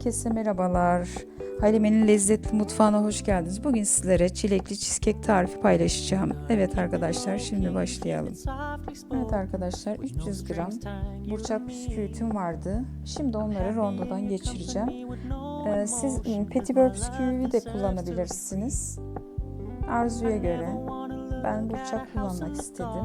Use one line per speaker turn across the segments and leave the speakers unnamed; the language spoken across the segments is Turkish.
Herkese merhabalar. Halime'nin lezzetli mutfağına hoş geldiniz. Bugün sizlere çilekli cheesecake tarifi paylaşacağım. Evet arkadaşlar şimdi başlayalım. Evet arkadaşlar 300 gram burçak bisküvitim vardı. Şimdi onları rondodan geçireceğim. Ee, siz petibör bisküvi de kullanabilirsiniz. Arzuya göre. Ben burçak kullanmak istedim.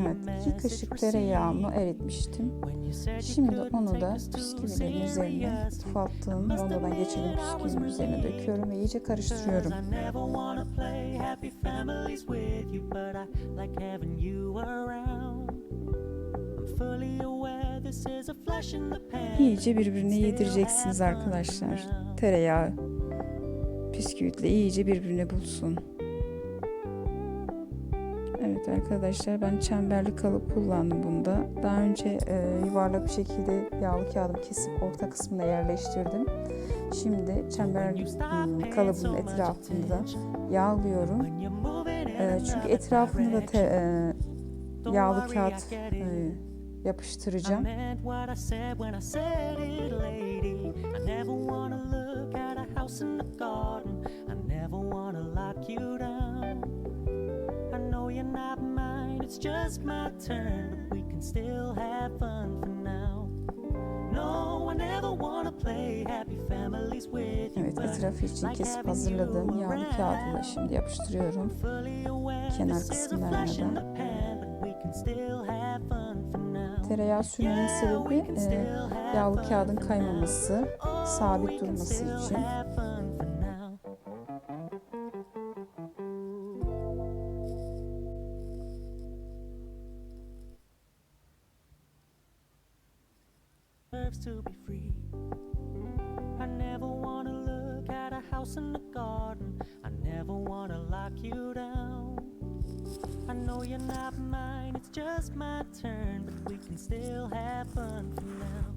Evet, iki kaşık tereyağımı eritmiştim. Şimdi onu da bisküvilerin üzerine ufalttığım rondodan geçirdiğim bisküvinin üzerine döküyorum ve iyice karıştırıyorum. İyice birbirine yedireceksiniz arkadaşlar. Tereyağı bisküvitle iyice birbirine bulsun. Evet arkadaşlar ben çemberli kalıp kullandım bunda. Daha önce e, yuvarlak bir şekilde yağlı kağıdımı kesip orta kısmına yerleştirdim. Şimdi çemberli kalıbın etrafını da yağlıyorum. E, çünkü etrafını da te, e, yağlı kağıt e, yapıştıracağım. It's just my turn, but we can still have fun for now. No, I never wanna play happy families with you. Evet, etrafı için kesip hazırladığım yağlı kağıdımla şimdi yapıştırıyorum. Kenar kısımlarına da. Tereyağı sürmenin sebebi e, yağlı kağıdın kaymaması, sabit durması için. Deserves to be free. I never wanna look at a house in the garden. I never wanna lock you down. I know you're not mine, it's just my turn, but we can still have fun for now.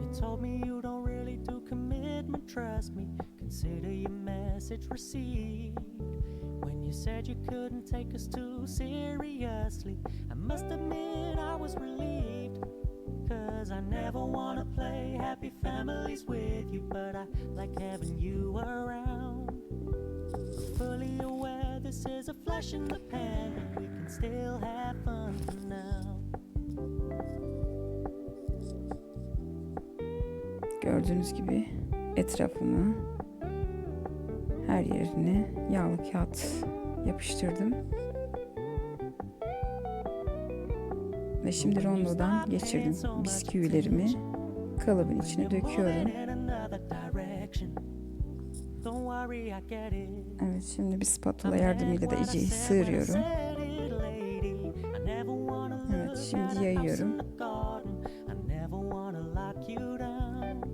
You told me you don't really do commitment, trust me. Consider your message received. When you said you couldn't take us too seriously, I must admit I was relieved. Cause I never wanna play happy families with you, but I like having you around. Fully aware this is a flash in the pan, we can still have fun for now. Gördüğünüz gibi etrafını her yerine yağlı kağıt yapıştırdım. Ve şimdi rondodan geçirdim bisküvilerimi kalıbın içine döküyorum. Evet şimdi bir spatula yardımıyla da iyice sığırıyorum. Evet şimdi yayıyorum.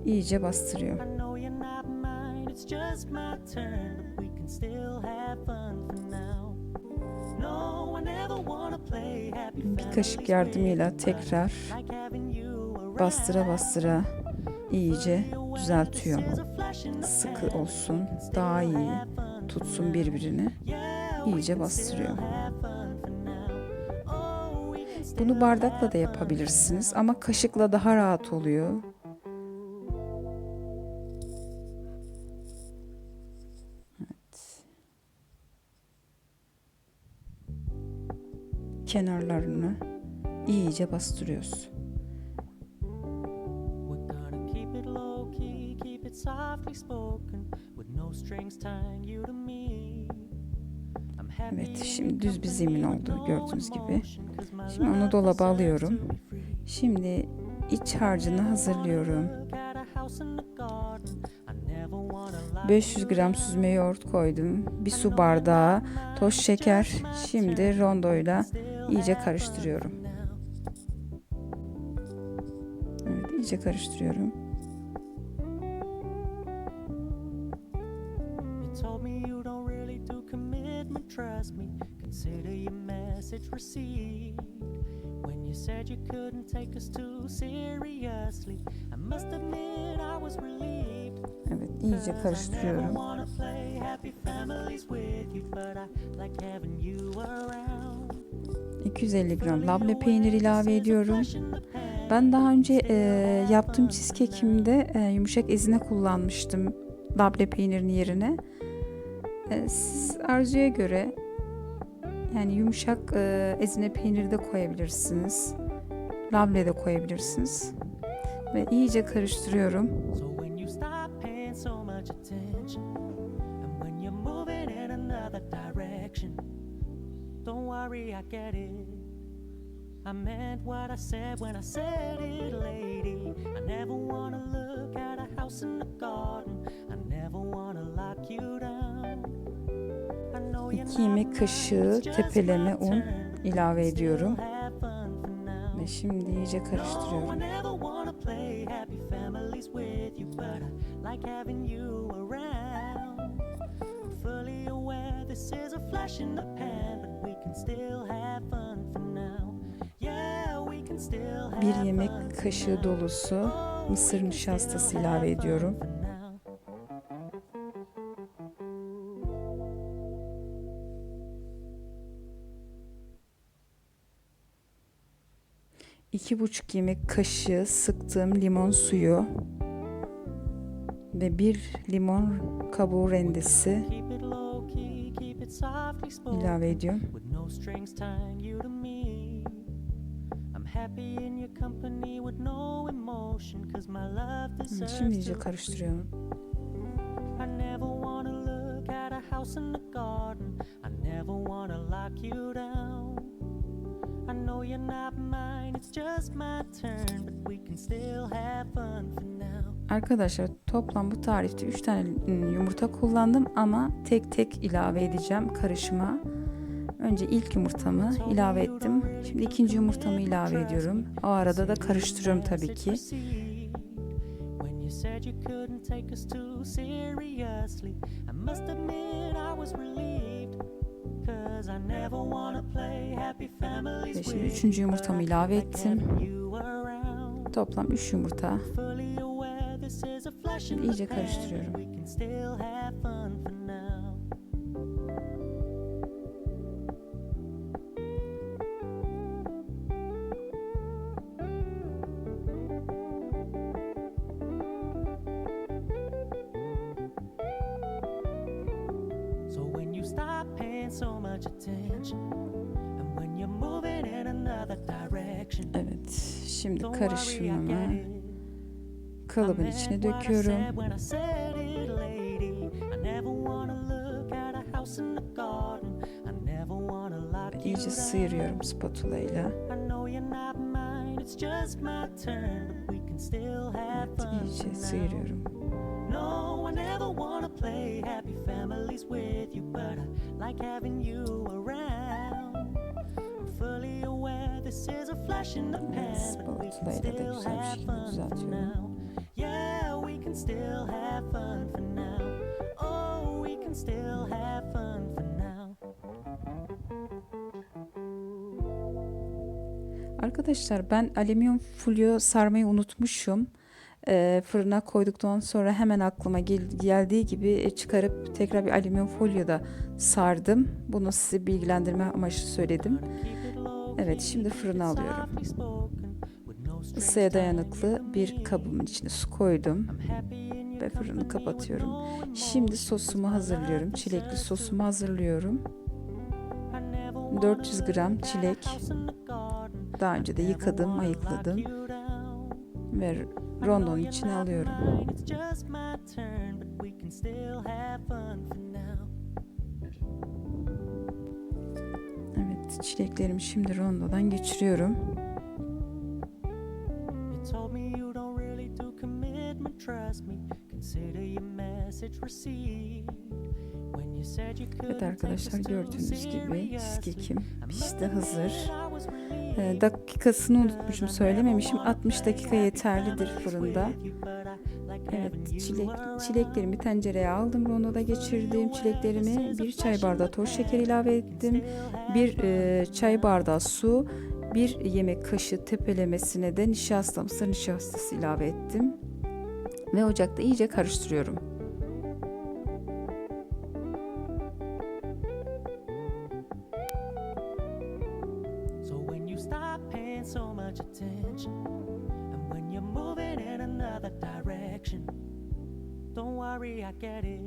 İyice bastırıyorum. It's just my turn, but we can still have fun for now. No, I never wanna play happy Bir kaşık yardımıyla tekrar bastıra bastıra iyice düzeltiyorum. Sıkı olsun, daha iyi tutsun birbirini. İyice bastırıyorum. Bunu bardakla da yapabilirsiniz ama kaşıkla daha rahat oluyor. Kenarlarını iyice bastırıyoruz. Evet şimdi düz bir zemin oldu gördüğünüz gibi. Şimdi onu dolaba alıyorum. Şimdi iç harcını hazırlıyorum. 500 gram süzme yoğurt koydum. Bir su bardağı toz şeker. Şimdi rondoyla iyice karıştırıyorum. Evet, iyice karıştırıyorum. Trust me, consider your message received. You said you couldn't take us too seriously, I must admit I was relieved.
Evet iyice karıştırıyorum.
wanna play happy families with you, but I like having you around.
250 gram labne peynir ilave ediyorum. Ben daha önce e, yaptığım cheesecake'imde e, yumuşak ezine kullanmıştım labne peynirin yerine. E, siz arzuya göre yani yumuşak e, ezine peyniri de koyabilirsiniz. Labne de koyabilirsiniz. Ve iyice karıştırıyorum.
I meant what I said when I said it, lady. I never wanna look at a house in the garden. I never wanna lock you down. I know you're
2 yemek kaşığı tepeleme un ilave ediyorum. Ve şimdi iyice karıştırıyorum.
never wanna play happy families with you, but
2,5 yemek kaşığı sıktığım limon suyu ve bir limon kabuğu rendesi ilave ediyorum. Şimdi iyice karıştırıyorum.
I a house in the garden. I never wanna lock you down. I know you're not mine, it's just my turn, but we can still have fun for now.
Arkadaşlar toplam bu tarifte 3 tane yumurta kullandım ama tek tek ilave edeceğim karışıma. Önce ilk yumurtamı ilave ettim. Şimdi ikinci yumurtamı ilave ediyorum. O arada da karıştırıyorum tabii ki. Ve şimdi üçüncü yumurtamı ilave ettim. Toplam 3 yumurta. Şimdi iyice karıştırıyorum.
Garden. I never wanna lock you
İyice sıyırıyorum spatula ile. Evet, iyice sıyırıyorum.
No, I never wanna play happy families with you, but I like having you around. I'm fully aware this is a flash in the pan, but we can still have fun for now. Yeah, we can still have fun for now. Oh, we can still have fun for now.
Arkadaşlar ben alüminyum folyo sarmayı unutmuşum. Ee, fırına koyduktan sonra hemen aklıma gel- geldiği gibi e, çıkarıp tekrar bir alüminyum folyoda sardım. Bunu size bilgilendirme amaçlı söyledim. Evet, şimdi fırına alıyorum. Isıya dayanıklı bir kabımın içine su koydum ve fırını kapatıyorum. Şimdi sosumu hazırlıyorum. Çilekli sosumu hazırlıyorum. 400 gram çilek daha önce de yıkadım, ayıkladım ve rondonun içine alıyorum. Evet, çileklerimi şimdi rondodan geçiriyorum.
Trust me. Consider your message received.
Evet arkadaşlar gördüğünüz gibi
must
pişti hazır. Ee, dakikasını unutmuşum söylememişim. 60 dakika yeterlidir fırında. Evet, çilek, çileklerimi tencereye aldım, rondoda geçirdim. Çileklerimi bir çay bardağı toz şeker ilave ettim. Bir e, çay bardağı su, bir yemek kaşığı tepelemesine de nişasta, mısır nişastası ilave ettim. Ve ocakta iyice karıştırıyorum.
Worry, I get it.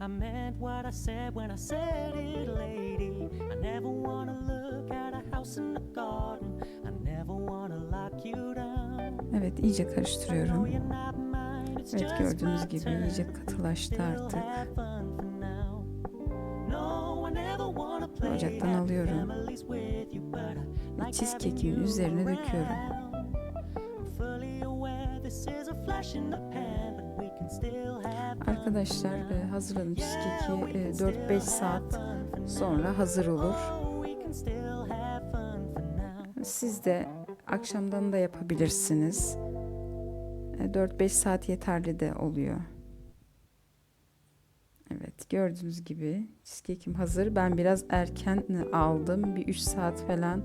I meant what I said when I said it, lady. I never wanna look at a house in the garden. I never wanna lock you down.
Evet, iyice karıştırıyorum. Evet, gördüğünüz gibi iyice katılaştı artık. Ocaktan alıyorum. Ve
you
üzerine döküyorum.
I'm fully aware this is a flash in the pan,
Arkadaşlar e, hazırladım cheesecake'i
we
E,
can still
4-5
have
saat sonra hazır olur. Siz de akşamdan da yapabilirsiniz. E, 4-5 saat yeterli de oluyor. Evet gördüğünüz gibi cheesecake'im hazır. Ben biraz erken aldım. Bir 3 saat falan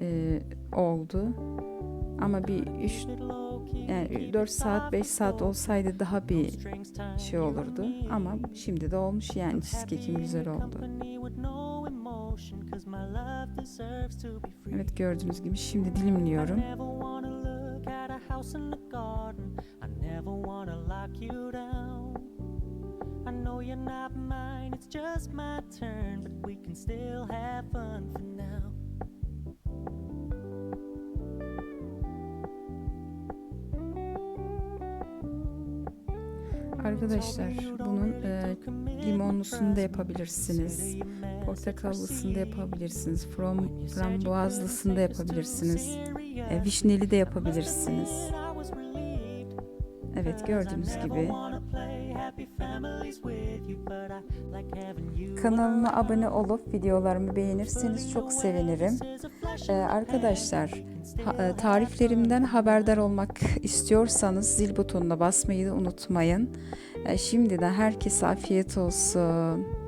e, oldu. Ama bir 3 yani 4 saat 5 saat olsaydı daha bir şey olurdu. Ama şimdi de olmuş yani cheesecake'im güzel oldu. Evet gördüğünüz gibi şimdi dilimliyorum.
I know you're not mine, it's just my turn, but we can still have fun for
Arkadaşlar bunun e, limonlusunu da yapabilirsiniz. Portakallısını da yapabilirsiniz. From, frambuazlısını da yapabilirsiniz. E, vişneli de yapabilirsiniz. Evet gördüğünüz gibi kanalıma abone olup videolarımı beğenirseniz çok sevinirim. Ee, arkadaşlar tariflerimden haberdar olmak istiyorsanız zil butonuna basmayı unutmayın. Ee, şimdiden herkese afiyet olsun.